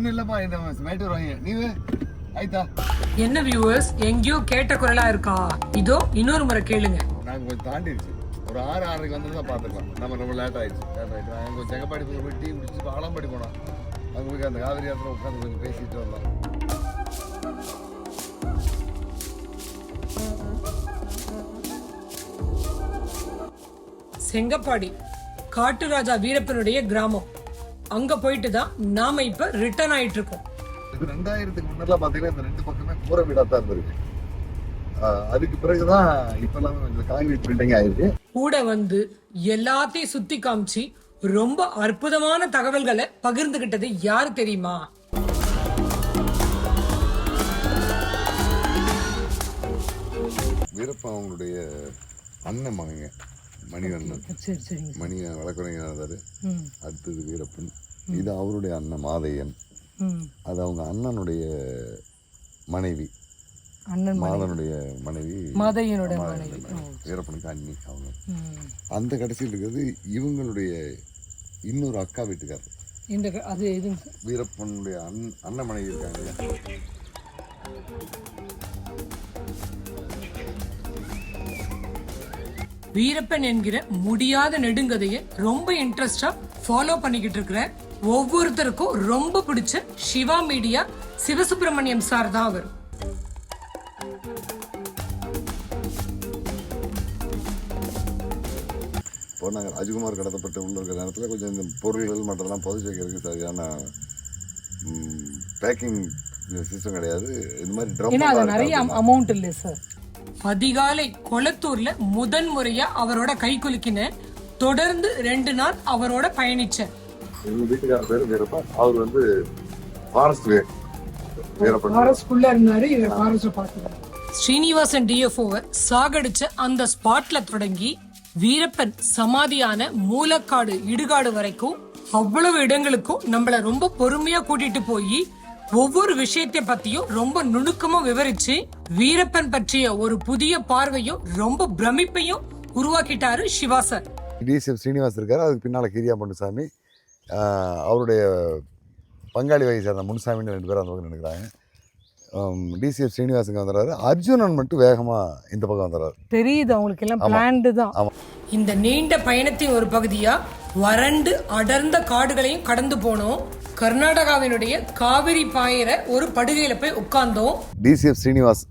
இன்னும் இல்லப்பா இந்த மேட்டூர் வாங்க நீவு ஆயிட்டா என்ன வியூவர்ஸ் எங்கேயோ கேட்ட குரலா இருக்கா? இதோ இன்னொரு முறை கேளுங்க. நாங்கள் கொஞ்சம் தாண்டிடுச்சு. ஒரு ஆறு ஆறரைக்கு வந்து தான் பார்த்துக்கலாம். நம்ம ரொம்ப லேட் ஆயிடுச்சு. லேட் ஆயிடுச்சு. நாங்கள் கொஞ்சம் செங்கப்பாடி போய் போய் டீ குடிச்சு ஆலம்பாடி போனோம். அங்கே போய் அந்த காவிரி ஆத்துல உட்காந்து கொஞ்சம் பேசிட்டு வந்தோம். செங்கப்பாடி காட்டுராஜா வீரப்பனுடைய கிராமம். அங்க போயிட்டு தான் நாம இப்ப ரிட்டர்ன் ஆயிட்டு இருக்கோம் இது ரெண்டாயிரத்துக்கு முன்னெல்லாம் பார்த்தீங்கன்னா இந்த ரெண்டு பக்கமே கூரை வீடாக தான் இருந்திருக்கு. அதுக்கு பிறகுதான் இப்பெல்லாம் கொஞ்சம் காங்கிரீட் பில்டிங் ஆயிருக்கு. கூட வந்து எல்லாத்தையும் சுத்தி காமிச்சு ரொம்ப அற்புதமான தகவல்களை பகிர்ந்துகிட்டது யாரு தெரியுமா? வீரப்பன் அவங்களுடைய அண்ணன் மகங்க மணிவண்ணன் சரி சரிங்க மணி வழக்கறிஞர் அடுத்தது வீரப்பன். இது அவருடைய அண்ணன் மாதையன். அது அவங்க அண்ணனுடைய மனைவி. அண்ணன் மாதனுடைய மனைவி. மாதையனோட மாதையன் வீரப்பனுக்கு அண்ணி அவங்க. அந்த கடைசியில் இருக்கிறது இவங்களுடைய இன்னொரு அக்கா வீட்டுக்காரர். இந்த அது இது வீரப்பனுடைய அண் அண்ணன் மனைவி இருக்காங்க வீரப்பன் என்கிற முடியாத நெடுங்கதையை ரொம்ப இன்ட்ரெஸ்டா ஃபாலோ பண்ணிக்கிட்டு இருக்கிற ஒவ்வொருத்தருக்கும் ரொம்ப பிடிச்ச சிவா மீடியா சிவசுப்பிரமணியம் சார் தான் அவர். இப்போ நாங்கள் ராஜ்குமார் கடத்தப்பட்ட உள்ள இருக்கிற நேரத்தில் கொஞ்சம் இந்த பொருள்கள் மற்றதெல்லாம் புதைச்சி வைக்கிறதுக்கு சரியான பேக்கிங் சிஸ்டம் கிடையாது. இந்த மாதிரி ட்ரம் அமௌண்ட் இல்லை சார் அதிகாலை கொளத்தூர்ல முதன் முறையா அவரோட கை குலுக்கின தொடர்ந்து ரெண்டு நாள் அவரோட பயணிச்சேன். எங்கள் வீட்டுக்கார பேர் வீரப்பன் அவர் வந்து ஃபாரஸ்ட் இருந்தாரு ஃபாரஸ்ட் ஸ்ரீனிவாசன் டிஎஃப்ஓவை சாகடிச்ச அந்த ஸ்பாட்ல தொடங்கி வீரப்பன் சமாதியான மூலக்காடு இடுகாடு வரைக்கும் அவ்வளவு இடங்களுக்கும் நம்மள ரொம்ப பொறுமையா கூட்டிட்டு போய் ஒவ்வொரு விஷயத்தை பத்தியும் ரொம்ப நுணுக்கமா விவரிச்சு வீரப்பன் பற்றிய ஒரு புதிய பார்வையும் ரொம்ப பிரமிப்பையும் உருவாக்கிட்டாரு சிவா சார். டிசிஎஃப் ஸ்ரீனிவாஸ் இருக்கார். அதுக்கு பின்னால் கிரியா ஆஹ் அவருடைய பங்காளி வகை சேர்ந்த முனுசாமின்னு ரெண்டு பேரும் அந்த பக்கம் நினைக்கிறாங்க டிசிஎஃப் ஸ்ரீனிவாசுங்க வந்துடுறாரு அர்ஜுனன் மட்டும் வேகமாக இந்த பக்கம் வந்துடுறாரு தெரியுது அவங்களுக்கு எல்லாம் பிளான்டு தான். ஆமாம் இந்த நீண்ட பயணத்தின் ஒரு பகுதியா வறண்டு அடர்ந்த காடுகளையும் கடந்து போனோம். கர்நாடகாவினுடைய காவிரி பாயிர ஒரு படுகையில போய் உட்கார்ந்தோம். டிசிஎஃப் ஸ்ரீனிவாஸ்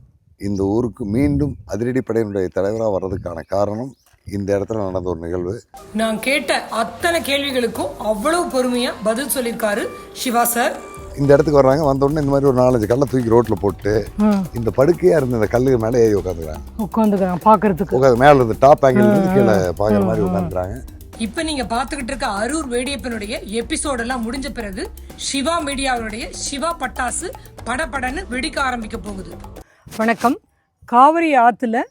இந்த ஊருக்கு மீண்டும் அதிரடி படையினுடைய தலைவராக வர்றதுக்கான காரணம் இந்த இடத்துல நடந்த ஒரு நிகழ்வு. நான் கேட்ட அத்தனை கேள்விகளுக்கும் அவ்வளவு பொறுமையா பதில் சொல்லியிருக்காரு சிவா சார். இந்த இடத்துக்கு வர்றாங்க வந்த உடனே இந்த மாதிரி ஒரு நாலஞ்சு கல்லை தூக்கி ரோட்டில் போட்டு இந்த படுக்கையாக இருந்த இந்த கல்லுக்கு மேலே ஏறி உட்காந்துக்கிறாங்க. உட்காந்துக்கிறான் பாக்குறதுக்கு உட்காந்து மேலே இருந்து டாப் ஆங்கிள் இருந்து கீழே பார்க்குற மாதிரி உட்காந்துறாங்க இப்ப நீங்க பாத்துக்கிட்டு இருக்க அரூர் வேடியப்பனுடைய எபிசோட் எல்லாம் முடிஞ்ச பிறகு சிவா மீடியாவுடைய சிவா பட்டாசு படபடன்னு வெடிக்க ஆரம்பிக்க போகுது. வணக்கம். காவிரி ஆத்துல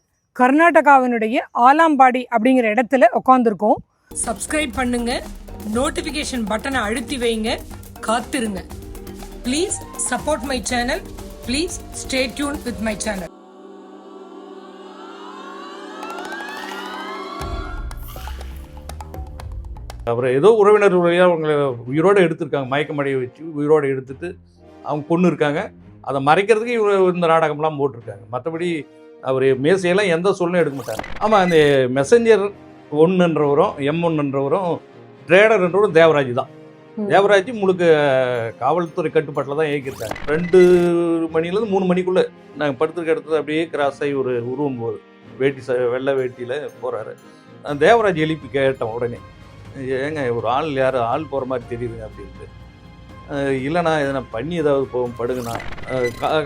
கர்நாடகாவினுடைய ஆலாம்பாடி அப்படிங்கிற இடத்துல உட்காந்துருக்கோம் சப்ஸ்கிரைப் பண்ணுங்க. நோட்டிபிகேஷன் பட்டனை அழுத்தி வைங்க. காத்திருங்க. Please support my channel please stay tune with my channel அப்புறம் ஏதோ உறவினர் வழியாக அவங்கள உயிரோடு எடுத்திருக்காங்க. மயக்கமடைய வச்சு உயிரோடு எடுத்துட்டு அவங்க கொண்டு இருக்காங்க. அதை மறைக்கிறதுக்கு இவர் இந்த நாடகம்லாம் போட்டிருக்காங்க. மற்றபடி அவர் மேசையெல்லாம் எந்த சொல்லும் எடுக்க மாட்டார். ஆமாம் அந்த மெசஞ்சர் ஒன்றுன்றவரும் எம் ஒன்றுன்றவரும் ட்ரேடர்ன்றவரும் தேவராஜ் தான். தேவராஜ் முழுக்க காவல்துறை கட்டுப்பாட்டில் தான் இயக்கியிருக்காங்க ரெண்டு மணிலேருந்து மூணு மணிக்குள்ளே நாங்கள் படுத்துருக்க இடத்துல அப்படியே கிராஸ் ஆகி ஒரு உருவம் போகுது. வேட்டி ச வெள்ளை வேட்டியில் போகிறாரு தேவராஜ் எழுப்பி கேட்டோம் உடனே ஏங்க ஒரு ஆள் யார் ஆள் போகிற மாதிரி தெரியுதுங்க அப்படின்ட்டு. இல்லைண்ணா எதனா பண்ணி ஏதாவது போகும் படுங்கண்ணா.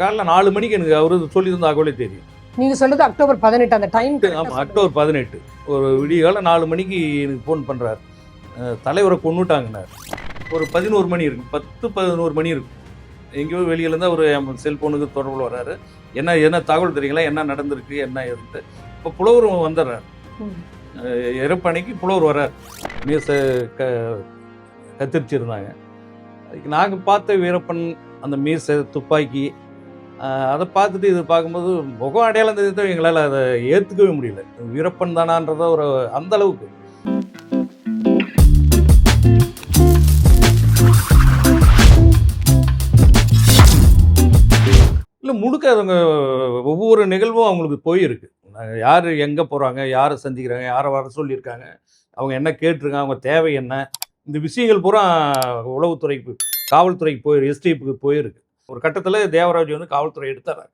காலைல நாலு மணிக்கு எனக்கு அவரு சொல்லி தந்த அகவலே தெரியும். நீங்க சொல்றது அக்டோபர் பதினெட்டு அந்த டைம் ஆமாம் அக்டோபர் பதினெட்டு. ஒரு விடியகால நாலு மணிக்கு எனக்கு ஃபோன் பண்ணுறாரு தலைவரை கொண்டுட்டாங்கன்னார் ஒரு பதினோரு மணி இருக்கும் பத்து பதினோரு மணி இருக்கும் எங்கேயோ வெளியிலேருந்து அவர் செல்ஃபோனுக்கு தொடர்பில் வர்றாரு. என்ன என்ன தகவல் தெரியுங்களா? என்ன நடந்திருக்கு? என்ன இருந்து இப்போ புலவரும் வந்துடுறாரு. எருப்பணிக்கு புலவர் வர மீச க கத்திரிச்சிருந்தாங்க. அதுக்கு நாங்கள் பார்த்த வீரப்பன் அந்த மீச துப்பாக்கி அதை பார்த்துட்டு இது பார்க்கும்போது முகம் அடையாளம் தெரிஞ்சதும் எங்களால் அதை ஏற்றுக்கவே முடியல. வீரப்பன் தானான்றத ஒரு அந்தளவுக்கு இல்லை முழுக்க அவங்க ஒவ்வொரு நிகழ்வும் அவங்களுக்கு போயிருக்கு. யார் எங்கே போகிறாங்க யாரை சந்திக்கிறாங்க? யாரை வர சொல்லியிருக்காங்க? அவங்க என்ன கேட்டிருக்காங்க? அவங்க தேவை என்ன? இந்த விஷயங்கள் பூரா உளவுத்துறைக்கு காவல்துறைக்கு போய் எஸ்டிஎஃப்க்கு போயிருக்கு. ஒரு கட்டத்தில் தேவராஜ் வந்து காவல்துறை எடுத்துறாங்க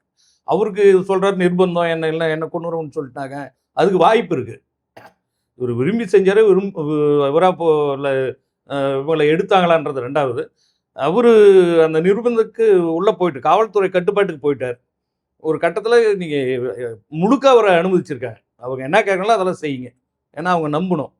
அவருக்கு சொல்கிறார் நிர்பந்தம் என்ன இல்லை என்ன கொண்டு வரணும்னு சொல்லிட்டாங்க. அதுக்கு வாய்ப்பு இருக்குது இவர் விரும்பி செஞ்சார் விரும்ப இவராக போ இல்லை இவங்களை எடுத்தாங்களான்றது ரெண்டாவது. அவர் அந்த நிர்பந்தத்துக்கு உள்ளே போயிட்டு காவல்துறை கட்டுப்பாட்டுக்கு போயிட்டார். ஒரு கட்டத்தில் நீங்கள் முழுக்க அவரை அனுமதிச்சிருக்காங்க. அவங்க என்ன கேட்கறாங்களோ அதெல்லாம் செய்யுங்க. ஏன்னா அவங்க நம்பணும்.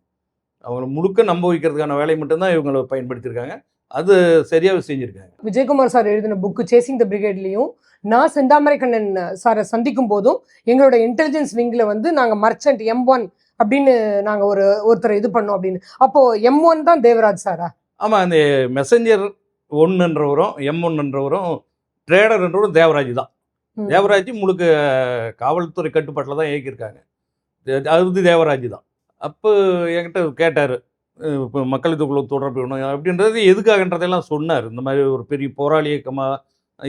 அவங்கள முழுக்க நம்ப வைக்கிறதுக்கான வேலையை மட்டும்தான் இவங்களை பயன்படுத்தியிருக்காங்க. அது சரியாக செஞ்சுருக்காங்க. விஜயகுமார் சார் எழுதின புக்கு சேசிங் த பிரிகேட்லையும் நான் செந்தாமரைக்கண்ணன் சாரை சந்திக்கும் போதும் எங்களோட இன்டெலிஜென்ஸ் விங்கில் வந்து நாங்கள் மர்ச்சன்ட் எம் ஒன் அப்படின்னு நாங்கள் ஒரு ஒருத்தரை இது பண்ணோம் அப்படின்னு. அப்போ எம் ஒன் தான் தேவராஜ் சாரா? ஆமாம் அந்த மெசஞ்சர் ஒன்றுன்றவரும் எம் ஒன்றுன்றவரும் ட்ரேடர்ன்றவரும் தேவராஜ் தான். தேவராஜ் முழுக்க காவல்துறை கட்டுப்பாட்டில் தான் இயக்கியிருக்காங்க. அது தேவராஜ் தான். அப்போ என்கிட்ட கேட்டார் இப்போ மக்கள் இதுக்குள்ள தொடர்பு வேணும் அப்படின்றது எதுக்காகன்றதெல்லாம் சொன்னார். இந்த மாதிரி ஒரு பெரிய போராளி இயக்கமாக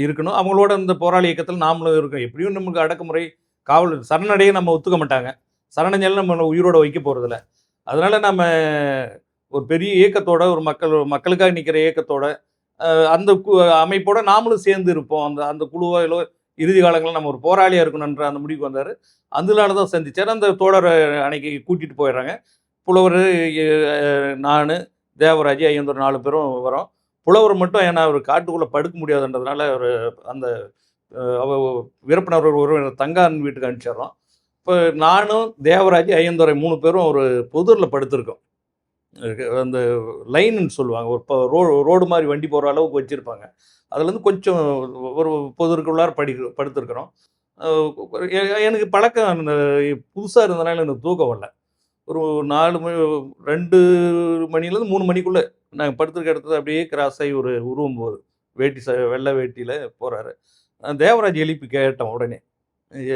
இருக்கணும். அவங்களோட இந்த போராளி இயக்கத்தில் நாமளும் இருக்கோம். எப்படியும் நமக்கு அடக்குமுறை காவல் சரணடையை நம்ம ஒத்துக்க மாட்டாங்க. சரணடைஞ்சாலும் நம்ம உயிரோட வைக்க போகிறதில்ல அதனால நம்ம ஒரு பெரிய இயக்கத்தோட ஒரு மக்கள் மக்களுக்காக நிற்கிற இயக்கத்தோட அந்த அமைப்போட நாமளும் சேர்ந்து இருப்போம். அந்த அந்த குழுவிலோ இறுதி காலங்களில் நம்ம ஒரு போராளியாக இருக்கணுன்ற அந்த முடிவுக்கு வந்தார். அதனால தான் சந்திச்சார். அந்த தோழர் அன்னைக்கு கூட்டிகிட்டு போயிடுறாங்க. புலவர் நான் தேவராஜ் ஐயந்தூர் நாலு பேரும் வரோம். புலவர் மட்டும் ஏன்னா அவர் காட்டுக்குள்ளே படுக்க முடியாதுன்றதுனால அவர் அந்த அவ விருப்பினர் ஒரு தங்கான் வீட்டுக்கு அனுப்பிச்சிடுறோம். இப்போ நானும் தேவராஜ் ஐயந்துரை மூணு பேரும் ஒரு புதூரில் படுத்திருக்கோம். அந்த லைன்னு சொல்லுவாங்க. ஒரு ரோ ரோடு மாதிரி வண்டி போகிற அளவுக்கு வச்சுருப்பாங்க. அதுலேருந்து கொஞ்சம் ஒரு பொதுக்குள்ளார படி படுத்திருக்கிறோம். எனக்கு பழக்கம் அந்த புதுசாக இருந்தனால எனக்கு தூக்கம் வரல. ஒரு நாலு மணி ரெண்டு மணிலேருந்து மூணு மணிக்குள்ளே நாங்கள் படுத்துருக்க இடத்துல அப்படியே கிராஸ் ஆகி ஒரு உருவம் போகுது. வேட்டி ச வெள்ளை வேட்டியில் போகிறாரு தேவராஜ் எழுப்பி கேட்டோம் உடனே.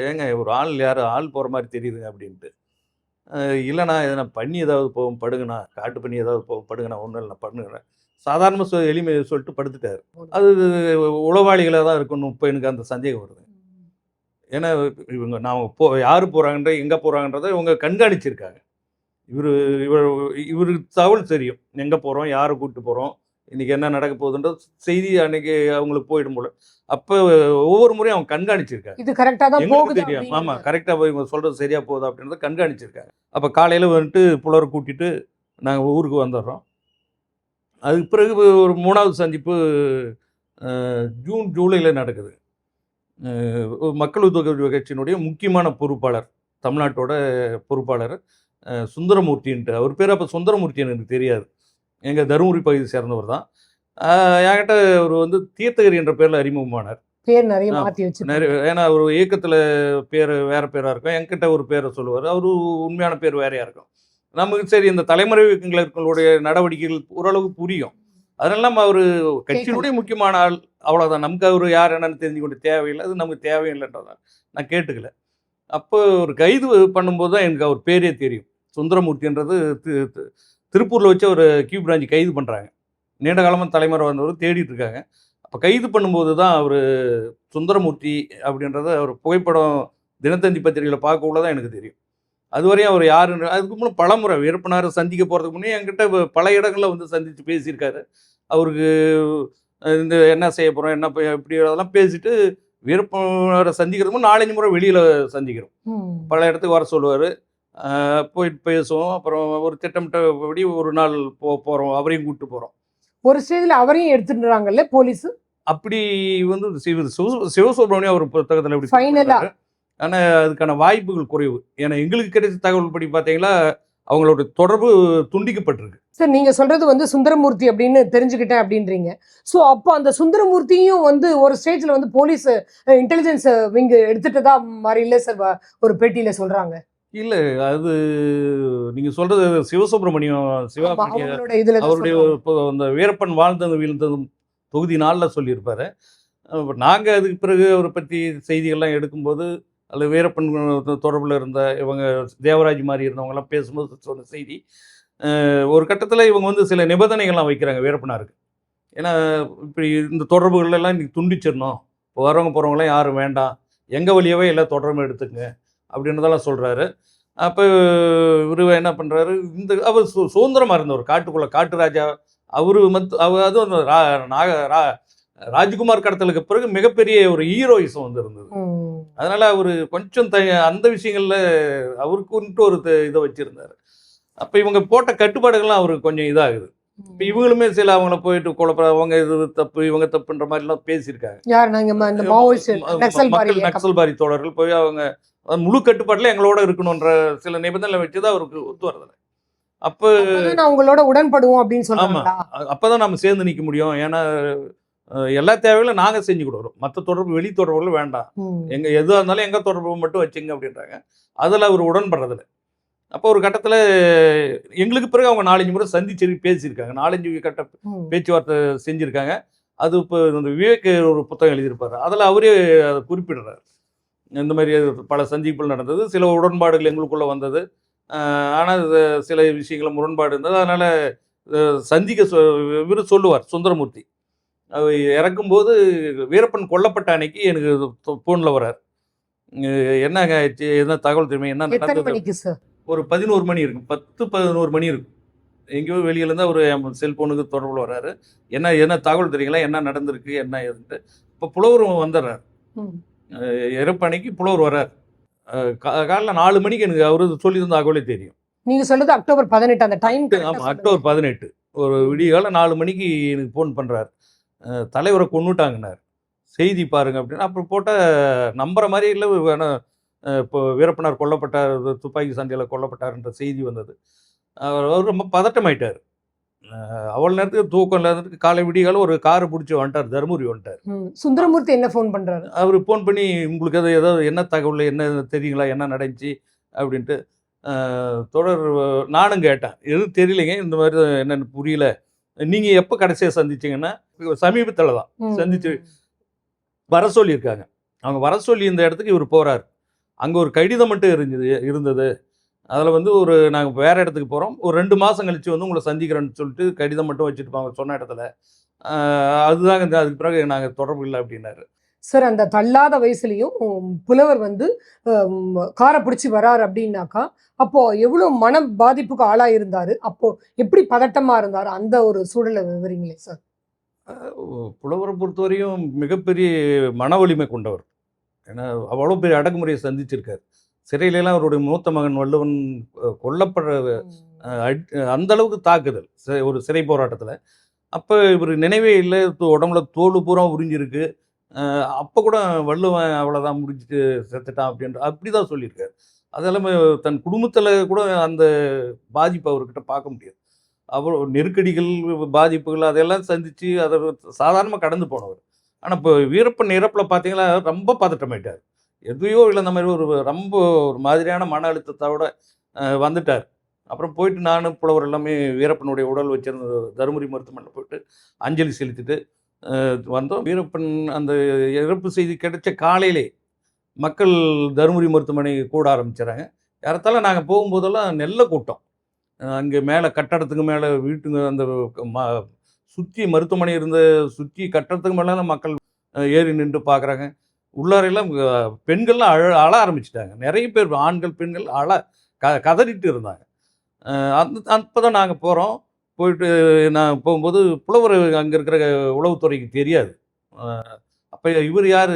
ஏங்க ஒரு ஆள் யார் ஆள் போகிற மாதிரி தெரியுதுங்க அப்படின்ட்டு. இல்லைண்ணா எதனா பண்ணி ஏதாவது போகும் படுங்கண்ணா காட்டு பண்ணி ஏதாவது போகும் படுங்கண்ணா ஒன்றும் இல்லை பண்ணுங்கிறேன் சாதாரண சொ எளிமை சொல்லிட்டு படுத்துட்டார் அது உளவாளிகளாக தான் இருக்கணும் இப்போ எனக்கு அந்த சந்தேகம் வருது ஏன்னா இவங்க நான் போ யார் போகிறாங்கன்ற எங்கே போகிறாங்கன்றதை இவங்க கண்காணிச்சிருக்காங்க இவர் இவர் இவருக்கு தகவல் தெரியும் எங்கே போகிறோம் யாரை கூப்பிட்டு போகிறோம் இன்றைக்கி என்ன நடக்க போகுதுன்ற செய்தி அன்னைக்கு அவங்களுக்கு போயிடும் போல. அப்போ ஒவ்வொரு முறையும் அவங்க கண்காணிச்சிருக்காங்க. இது கரெக்டாக தான் எங்களுக்கு தெரியும். ஆமாம் கரெக்டாக இவங்க சொல்கிறது சரியாக போகுது அப்படின்றத கண்காணிச்சிருக்காங்க. அப்போ காலையில் வந்துட்டு புலரை கூட்டிட்டு நாங்கள் ஊருக்கு வந்துடுறோம். அதுக்கு பிறகு ஒரு மூணாவது சந்திப்பு ஜூன் ஜூலையில் நடக்குது. மக்கள் உதவி கட்சியினுடைய முக்கியமான பொறுப்பாளர் தமிழ்நாட்டோட பொறுப்பாளர் சுந்தரமூர்த்தின்ட்டு. அவர் பேர் அப்போ சுந்தரமூர்த்தின்னு எனக்கு தெரியாது. எங்கள் தருமபுரி பகுதியை சேர்ந்தவர் தான். என்கிட்ட அவர் வந்து தீர்த்தகிரி என்ற பேரில் அறிமுகமானார். பேர் நிறைய மாத்தி வச்சு ஏன்னா ஒரு இயக்கத்தில் பேர் வேற பேராக இருக்கும். என்கிட்ட ஒரு பேரை சொல்லுவார். அவரு உண்மையான பேர் வேறையாக இருக்கும். நமக்கு சரி இந்த தலைமுறை இயக்கங்களுடைய நடவடிக்கைகள் ஓரளவு புரியும். அதனால நம்ம அவர் கட்சியினுடைய முக்கியமான ஆள். அவ்வளோதான் நமக்கு அவர் யார் என்னன்னு தெரிஞ்சு கொண்டு தேவையில்லை. அது நமக்கு தேவையில்லைன்றதான் நான் கேட்டுக்கல. அப்போ ஒரு கைது பண்ணும்போது தான் எனக்கு அவர் பேரே தெரியும். சுந்தரமூர்த்தின்றது திருப்பூரில் வச்சு ஒரு கியூ பிரான்ச் கைது பண்ணுறாங்க நீண்ட காலமாக தலைமுறை வந்தவர் தேடிட்டு இருக்காங்க. அப்போ கைது பண்ணும்போது தான் அவர் சுந்தரமூர்த்தி அப்படின்றத அவர் புகைப்படம் தினத்தந்தி பத்திரிகையில் பார்க்கக்குள்ள தான் எனக்கு தெரியும். அதுவரையும் அவர் யாருன்னு அதுக்கு முன்னே பலமுறை விருப்பினாரை சந்திக்க போகிறதுக்கு முன்னே என்கிட்ட பல இடங்களில் வந்து சந்தித்து பேசியிருக்காரு. அவருக்கு இந்த என்ன செய்ய போகிறோம் என்ன எப்படி அதெல்லாம் பேசிட்டு விருப்பினரை சந்திக்கிறதுக்கு முன்னே நாலஞ்சு முறை வெளியில் சந்திக்கிறோம். பல இடத்துக்கு வர சொல்லுவார். போயிட்டு பேசுவோம். அப்புறம் ஒரு திட்டமிட்டபடி ஒரு நாள் போ போகிறோம் அவரையும் கூப்பிட்டு போகிறோம் ஒரு ஸ்டேஜ்ல அவரையும் எடுத்துடுறாங்கல்ல போலீஸ்? அப்படி வந்து சிவ சிவ- சிவசுப்ரமணியம் அவர் புத்தகத்தில் Final ஆ. ஆனால் அதுக்கான வாய்ப்புகள் குறைவு. ஏன்னா எங்களுக்கு கிடைச்ச தகவல் படி பார்த்தீங்கன்னா அவங்களோட தொடர்பு துண்டிக்கப்பட்டிருக்கு. சார் நீங்க சொல்றது வந்து சுந்தரமூர்த்தி அப்படின்னு தெரிஞ்சுக்கிட்டேன் அப்படின்றீங்க. சோ அப்போ அந்த சுந்தரமூர்த்தியும் வந்து ஒரு ஸ்டேஜ்ல வந்து போலீஸ் இன்டெலிஜென்ஸ் விங் எடுத்துட்டதா மாதிரி இல்ல சார் ஒரு பேட்டியில சொல்றாங்க? இல்லை அது நீங்கள் சொல்கிறது சிவசுப்ரமணியம் சிவா அவருடைய அந்த வீரப்பன் வாழ்ந்தது வீழ்ந்ததும் தொகுதி நாளில் சொல்லியிருப்பாரு. நாங்கள் அதுக்கு பிறகு அவரை பற்றி செய்திகள்லாம் எடுக்கும்போது அதில் வீரப்பன் தொடர்பில் இருந்த இவங்க தேவராஜ் மாதிரி இருந்தவங்கலாம் பேசும்போது சொன்ன செய்தி ஒரு கட்டத்தில் இவங்க வந்து சில நிபந்தனைகள்லாம் வைக்கிறாங்க வீரப்பனாருக்கு. ஏன்னா இப்படி இந்த தொடர்புகள் எல்லாம் இன்னைக்கு துண்டிச்சிடணும். இப்போ வரவங்க போகிறவங்களாம் யாரும் வேண்டாம். எங்கள் வழியாவே எல்லாம் தொடர்பு எடுத்துங்க அப்படின்றதெல்லாம் சொல்கிறாரு அப்போ இவர் என்ன பண்ணுறாரு இந்த அவர் சு சுதந்திரமாக இருந்தவர் காட்டுக்குள்ளே காட்டு ராஜா அவர் மத் அவர் அதுவும் அந்த ரா நாக ரா ராஜ்குமார் கடத்தலுக்கு பிறகு மிகப்பெரிய ஒரு ஹீரோயிசம் வந்து இருந்தது. அதனால அவர் கொஞ்சம் த அந்த விஷயங்கள்ல அவருக்குன்ட்டு ஒரு இதை வச்சிருந்தாரு. அப்போ இவங்க போட்ட கட்டுப்பாடுகள்லாம் அவருக்கு கொஞ்சம் இதாகுது. இப்போ இவங்களுமே சில அவங்கள போயிட்டு குழப்ப அவங்க இது தப்பு இவங்க தப்புன்ற மாதிரிலாம் பேசியிருக்காங்க. மக்கள். நக்சல்பாரி தோழர்கள் போய் அவங்க முழு கட்டுப்பாட்டில் எங்களோட இருக்கணுன்ற சில நிபந்தனை வச்சுதான் அவருக்கு ஒத்து வரதில்லை அப்போ உங்களோட உடன்படுவோம் அப்படின்னு சொல்றாங்களா? அப்பதான் நம்ம சேர்ந்து நிற்க முடியும். ஏன்னா எல்லா தேவைகளும் நாங்கள் செஞ்சு கொடுக்குறோம். மற்ற தொடர்பு வெளி தொடர்புகள் வேண்டாம். ம். எங்க எதுவாக இருந்தாலும் எங்க தொடர்பு மட்டும் வச்சுங்க அப்படின்றாங்க. அதில் அவர் உடன்படுறதில்ல. அப்போ ஒரு கட்டத்தில் எங்களுக்கு பிறகு அவங்க நாலஞ்சு முறை சந்திச்சு பேசியிருக்காங்க. நாலஞ்சு கட்ட. பேச்சுவார்த்தை செஞ்சுருக்காங்க. அது இப்போ இந்த விவேக் ஒரு புத்தகம் எழுதியிருப்பாரு. அதில் அவரே அதை குறிப்பிடுறாரு. இந்த மாதிரி பல சந்திப்புகள் நடந்தது. சில உடன்பாடுகள் எங்களுக்குள்ள வந்தது. ஆனால் சில விஷயங்கள் முரண்பாடு இருந்தது. அதனால் சந்திக்க சொ இவர் சொல்லுவார் சுந்தரமூர்த்தி. இறக்கும்போது வீரப்பன் கொல்லப்பட்ட அன்னைக்கு எனக்கு ஃபோனில் வரார் அஹ் என்னங்க ஆயிடுச்சு என்ன தகவல் தெரியுமா? என்ன நடந்தது? ஒரு பதினோரு மணி இருக்கும். பத்து பதினோரு மணி இருக்கும். எங்கேயோ வெளியிலேருந்து அவர் என் செல்ஃபோனுக்கு தொடர்பில் வர்றாரு. என்ன என்ன தகவல் தெரியுங்களா? என்ன நடந்திருக்கு? என்ன ஏதுன்ட்டு. இப்போ புலவர் வந்துடுறார் அன்னைக்கு புலவர் கா- காலைல நாலு மணிக்கு எனக்கு அவரு சொல்லியிருந்த தகவலே தெரியும். நீங்க சொல்றது அக்டோபர் பதினெட்டு அந்த டைம் ஆமாம் அக்டோபர் பதினெட்டு. ஒரு விடியகால நாலு மணிக்கு எனக்கு ஃபோன் பண்ணுறாரு தலைவரை கொன்னுட்டாங்கன்னார். செய்தி பாருங்க அப்படின்னு. அப்புறம் போட்டால் நம்புற மாதிரி இல்லை அஹ் இப்போ வீரப்பனார் கொல்லப்பட்டார் துப்பாக்கி சண்டையில் கொல்லப்பட்டார்ன்ற செய்தி வந்தது. அவர் ரொம்ப பதட்டமாயிட்டார். அவ்வளோ நேரத்துக்கு தூக்கம் இல்லாததுக்கு காலை விடியகால ஒரு காரை பிடிச்சி வந்துட்டார் தருமபுரி வந்துட்டார். சுந்தரமூர்த்தி என்ன ஃபோன் பண்றாரு? அவர் ஃபோன் பண்ணி உங்களுக்கு அது ஏதாவது என்ன தகவல் என்ன தெரியுங்களா என்ன நடந்துச்சு? அப்படின்ட்டு தொடர் நானும் கேட்டேன். எதுவும் தெரியலைங்க இந்த மாதிரி என்னன்னு புரியல. நீங்கள் எப்போ கடைசியாக சந்திச்சீங்கன்னா சமீபத்தில் தான். சந்திச்சு வர சொல்லியிருக்காங்க. அவங்க வர சொல்லி இந்த இடத்துக்கு இவர் போகிறார் அங்கே ஒரு கடிதம் மட்டும் இருந்தது இருந்தது. அதில் வந்து ஒரு நாங்கள் வேறு இடத்துக்கு போகிறோம் ஒரு ரெண்டு மாதம் கழிச்சு வந்து உங்களை சந்திக்கிறேன்னு சொல்லிட்டு கடிதம் மட்டும் வச்சுட்டு போங்க சொன்ன இடத்துல. இந்த அதுக்கு பிறகு நாங்கள் தொடர்பு இல்லை அப்படின்னாரு. சார் அந்த தள்ளாத வயசுலயும் புலவர் வந்து காரை பிடிச்சி வராரு அப்படின்னாக்கா அப்போ எவ்வளவு மன பாதிப்புக்கு ஆளா இருந்தாரு அப்போ எப்படி பதட்டமா இருந்தாரு? அந்த ஒரு சூழலை விவரிங்களே சார். புலவரை பொறுத்தவரையும் மிகப்பெரிய மன வலிமை கொண்டவர். ஏன்னா அவ்வளோ பெரிய அடக்குமுறையை சந்திச்சிருக்கார். சிறையிலலாம் அவருடைய மூத்த மகன் வள்ளுவன் கொல்லப்படுற அந்த அளவுக்கு தாக்குதல். ஒரு சிறை போராட்டத்தில். அப்போ இவர் நினைவே இல்லை. உடம்புல தோல் பூரா உறிஞ்சிருக்கு. அப்போ கூட வள்ளுவன் அவ்வளோதான் முடிஞ்சிட்டு செத்துட்டான் அப்படின்ற அப்படி தான் சொல்லியிருக்காரு அதெல்லாமே தன் குடும்பத்தில் கூட அந்த பாதிப்பு அவர்கிட்ட பார்க்க முடியாது. அவ்வளோ நெருக்கடிகள் பாதிப்புகள் அதெல்லாம் சந்தித்து அதை சாதாரணமாக கடந்து போனவர். ஆனால் இப்போ வீரப்பன் இறப்பில் பார்த்தீங்கன்னா ரொம்ப பதட்டமாயிட்டார். எதையோ இழந்த மாதிரி ஒரு ரொம்ப ஒரு மாதிரியான மன அழுத்தத்தோட வந்துட்டார். அப்புறம் போயிட்டு நானும் புலவர் எல்லாமே வீரப்பனுடைய உடல் வச்சிருந்த தருமபுரி மருத்துவமனையில் போயிட்டு அஞ்சலி செலுத்திட்டு வந்தோம். வீரப்பன் அந்த இறப்பு செய்தி கிடைச்ச காலையிலே மக்கள் தருமபுரி மருத்துவமனை கூட ஆரம்பிச்சிடறாங்க ஏறத்தாழ நாங்கள் போகும்போதெல்லாம் நெல்ல கூட்டம். அங்கே மேலே கட்டடத்துக்கு மேலே வீட்டுங்க அந்த ம சுற்றி மருத்துவமனை இருந்த சுற்றி கட்டடத்துக்கு மேலே மக்கள் ஏறி நின்று பார்க்குறாங்க. உள்ளாரையெல்லாம் பெண்கள்லாம் அழ அழ ஆரம்பிச்சிட்டாங்க. நிறைய பேர் ஆண்கள் பெண்கள் அழ க கதறிட்டு இருந்தாங்க. அந்த அப்போ தான் நாங்கள் போகிறோம் போயிட்டு நான் போகும்போது புலவர் அங்கே இருக்கிற உளவுத்துறைக்கு தெரியாது. அப்போ இவர் யார்?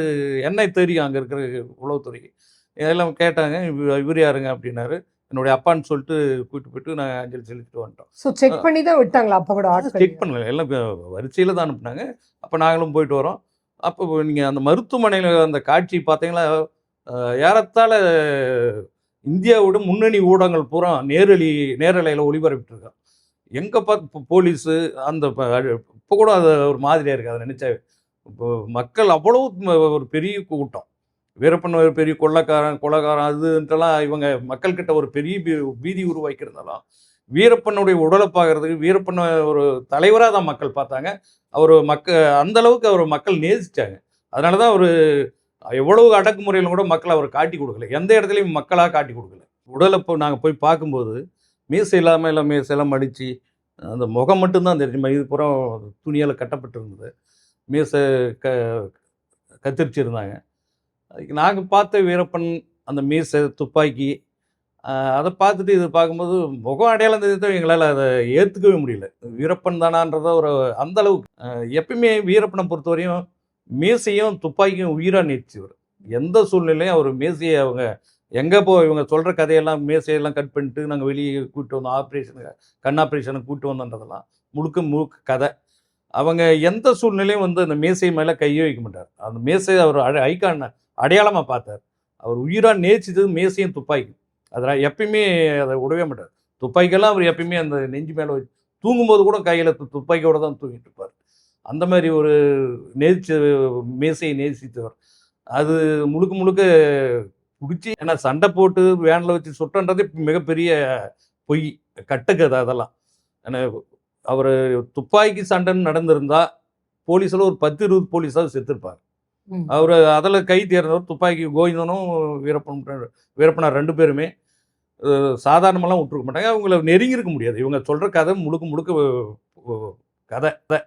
என்ன தெரியும் அங்கே இருக்கிற உளவுத்துறைக்கு இதெல்லாம் கேட்டாங்க. இவ- இவர் யாருங்க? அப்படின்னாரு. என்னுடைய அப்பான்னு சொல்லிட்டு கூப்பிட்டு போயிட்டு நாங்கள் அஞ்சலி செலுத்திட்டு வந்துட்டோம். ஸோ செக் பண்ணி தான் விட்டாங்களா அப்ப கூட செக் பண்ணல. எல்லாம் வரிசையில் தான் அனுப்புனாங்க. அப்போ நாங்களும் போயிட்டு வரோம். அப்போ நீங்கள் அந்த மருத்துவமனையில் அந்த காட்சி பார்த்தீங்களா ஏறத்தாழ இந்தியாவோட முன்னணி ஊடகங்கள் பூரா நேரலி நேரலையில் ஒளிபரப்பிட்டுருக்கான் எங்கே பார்த்து போலீஸு அந்த இப்போ கூட அது ஒரு மாதிரியாக இருக்குது அதை நினச்சாவே இப்போ மக்கள் அவ்வளோ ஒரு பெரிய கூட்டம். வீரப்பன் ஒரு பெரிய கொள்ளக்காரன் கொலகாரன் அதுன்ட்டுலாம் இவங்க மக்கள்கிட்ட ஒரு பெரிய பீ- பீதி உருவாக்கியிருந்தாலும் வீரப்பனுடைய உடலை பார்க்கறதுக்கு வீரப்பன் ஒரு தலைவராக தான் மக்கள் பார்த்தாங்க. அவர் மக்க அந்த அளவுக்கு அவர் மக்கள் நேசிச்சாங்க. அதனால தான் அவர் எவ்வளவு அடக்குமுறையிலும் கூட மக்கள் அவர் காட்டி கொடுக்கல. எந்த இடத்துலையும் மக்களாக காட்டி கொடுக்கல. உடலை இப்போ நாங்கள் போய் பார்க்கும்போது மீசை இல்லாமல் எல்லாம் மீசையெல்லாம் மடித்து அந்த முகம் மட்டும்தான் தெரியும் இது புறம் துணியால் கட்டப்பட்டிருந்தது. மீசை க கத்திரிச்சிருந்தாங்க நாங்கள் பார்த்த வீரப்பன் அந்த மீசை துப்பாக்கி அதை பார்த்துட்டு இது பார்க்கும்போது முகம் அடையாளம் தெரிவித்த எங்களால் அதை ஏற்றுக்கவே முடியல. வீரப்பன் தானான்றத ஒரு அந்த அளவுக்கு. எப்பயுமே வீரப்பனை பொறுத்தவரையும் மீசையும் துப்பாக்கியும் உயிராக நேசிச்சவர் எந்த சூழ்நிலையும் அவர் மீசையை அவங்க எங்கே போ இவங்க சொல்கிற கதையெல்லாம் மேசையெல்லாம் கட் பண்ணிட்டு நாங்கள் வெளியே கூப்பிட்டு வந்தோம். ஆப்ரேஷனுக்கு கண் ஆப்ரேஷனுக்கு கூப்பிட்டு வந்தோன்றதெல்லாம் முழுக்க முழுக்க கதை. அவங்க எந்த சூழ்நிலையும் வந்து அந்த மேசை மேலே கையே வைக்க மாட்டார். அந்த மேசையை அவர் அடை ஐக்கான அடையாளமாக பார்த்தார். அவர் உயிராக நேசித்தது மேசையும் துப்பாக்கி அதனால் எப்பயுமே அதை விடவே மாட்டார். துப்பாக்கியெல்லாம் அவர் எப்பயுமே அந்த நெஞ்சு மேலே வச்சு தூங்கும்போது கூட கையில் துப்பாக்கியோட தான் தூங்கிட்டு இருப்பார். அந்த மாதிரி ஒரு நேசிச்ச மேசையை நேசித்தவர். அது முழுக்க முழுக்க பிடிச்சி ஏன்னா சண்டை போட்டு வேனில் வச்சு சுட்டன்றது மிகப்பெரிய பொய் கட்டுக்கதை அதெல்லாம். ஏன்னா அவர் துப்பாக்கி சண்டைன்னு நடந்திருந்தா போலீஸில் ஒரு பத்து இருபது போலீஸாவது செத்துருப்பார். அவர் அதில் கை தேர்ந்தவர் துப்பாக்கி கோவிந்தனும் வீரப்பன் வீரப்பனார் ரெண்டு பேருமே. சாதாரணமெல்லாம் விட்டுருக்க மாட்டாங்க. அவங்கள நெருங்கியிருக்க முடியாது. இவங்க சொல்கிற கதை முழுக்க முழுக்க கதை. கதை.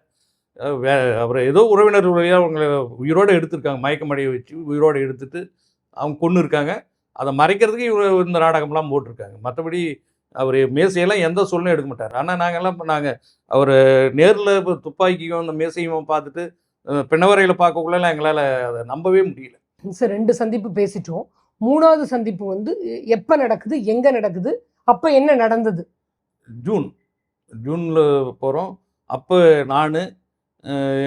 வே அவரை ஏதோ உறவினர் வழியாக அவங்கள உயிரோடு எடுத்திருக்காங்க. மயக்கமடைய வச்சு உயிரோடு எடுத்துட்டு அவங்க கொண்டு இருக்காங்க. அதை மறைக்கிறதுக்கு இவர் இந்த நாடகம்லாம் போட்டிருக்காங்க. மற்றபடி அவர் மேசையெல்லாம் எந்த சூழ்நிலையும் எடுக்க மாட்டார். ஆனால் நாங்கள்லாம் இப்போ நாங்கள் அவர் நேரில் இப்போ துப்பாக்கியும் அந்த மேசையும் பார்த்துட்டு பிணவரையில் பார்க்கக்குள்ளலாம் எங்களால் அதை நம்பவே முடியல. சார் ரெண்டு சந்திப்பு பேசிட்டோம். மூணாவது சந்திப்பு வந்து எப்ப நடக்குது எங்க நடக்குது அப்ப என்ன நடந்தது? ஜூன். ஜூனில் போகிறோம் அப்போ நான்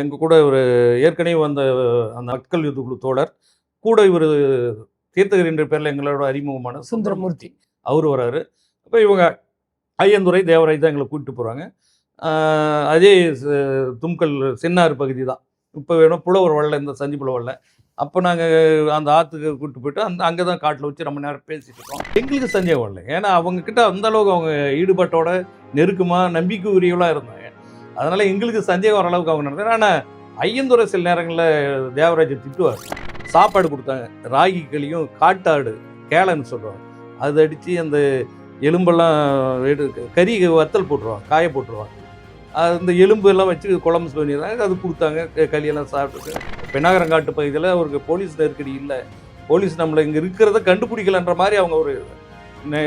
எங்கள் கூட ஒரு ஏற்கனவே வந்த அந்த மக்கள் யுத்த குழு தோழர் கூட இவர் தீர்த்தகிரி என்ற பேரில் எங்களோட அறிமுகமான சுந்தரமூர்த்தி. அவர் வராரு. அப்போ இவங்க ஐயந்துரை தேவராய் தான் எங்களை கூப்பிட்டு போகிறாங்க அதே தும்கல் சின்னாறு பகுதி தான். இப்போ வேணும் புலவர் வரல இந்த சஞ்சி புலவரில் அப்போ நாங்கள் அந்த ஆற்றுக்கு கூப்பிட்டு போயிட்டு அந்த அங்கே தான் காட்டில் வச்சு ரொம்ப நேரம் பேசிட்டு இருக்கோம். எங்களுக்கு சந்தேகம் வரல. ஏன்னா அவங்கக்கிட்ட அந்தளவுக்கு அந்த அளவுக்கு அவங்க ஈடுபாட்டோட நெருக்கமாக நம்பிக்கை உரியவளாக இருந்தாங்க. அதனால் எங்களுக்கு சந்தேகம் வர அளவுக்கு அவங்க நடந்தாங்க ஆனால் ஐயந்துரை சில நேரங்களில் தேவராஜை திட்டுவார். சாப்பாடு கொடுத்தாங்க. ராகி களியும் காட்டாடு கேளைன்னு சொல்லுவாங்க. அது அடித்து அந்த எலும்பெல்லாம் எடு கறி வத்தல் போட்டுருவாங்க காய போட்டுருவாங்க. அது இந்த எலும்பு எல்லாம் வச்சு குழம்பு பண்ணிடுறாங்க. அது கொடுத்தாங்க. களியெல்லாம் சாப்பிட்டுட்டு. பெண்ணாகரங்காட்டு பகுதியில் அவருக்கு போலீஸ் நெருக்கடி இல்லை. போலீஸ் நம்மளை இங்கே இருக்கிறத கண்டுபிடிக்கலன்ற மாதிரி அவங்க ஒரு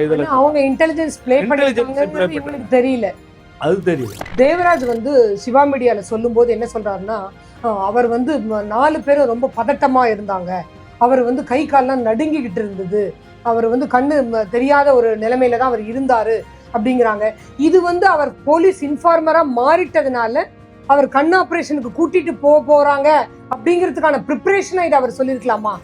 இதில் அவங்க இன்டெலிஜென்ஸ் ப்ளே இவங்களுக்கு தெரியல. அது தெரியல. தேவராஜ் வந்து சிவா மீடியால சொல்லும்போது என்ன சொல்றாருன்னா அவர் வந்து நாலு பேரும் ரொம்ப பதட்டமா இருந்தாங்க. அவர் வந்து கை கால்லாம் நடுங்கிக்கிட்டு இருந்தது. அவர் வந்து கண்ணு தெரியாத ஒரு நிலைமையில தான் அவர் இருந்தாரு. அப்படிங்கிறாங்க. இது வந்து அவர் போலீஸ் இன்ஃபார்மரா மாறிட்டதுனால அவர் கண் ஆபரேஷனுக்கு கூட்டிட்டு போக போறாங்க அப்படிங்கிறதுக்கான ப்ரிப்பரேஷனை இதை அவர் சொல்லியிருக்கலாமா?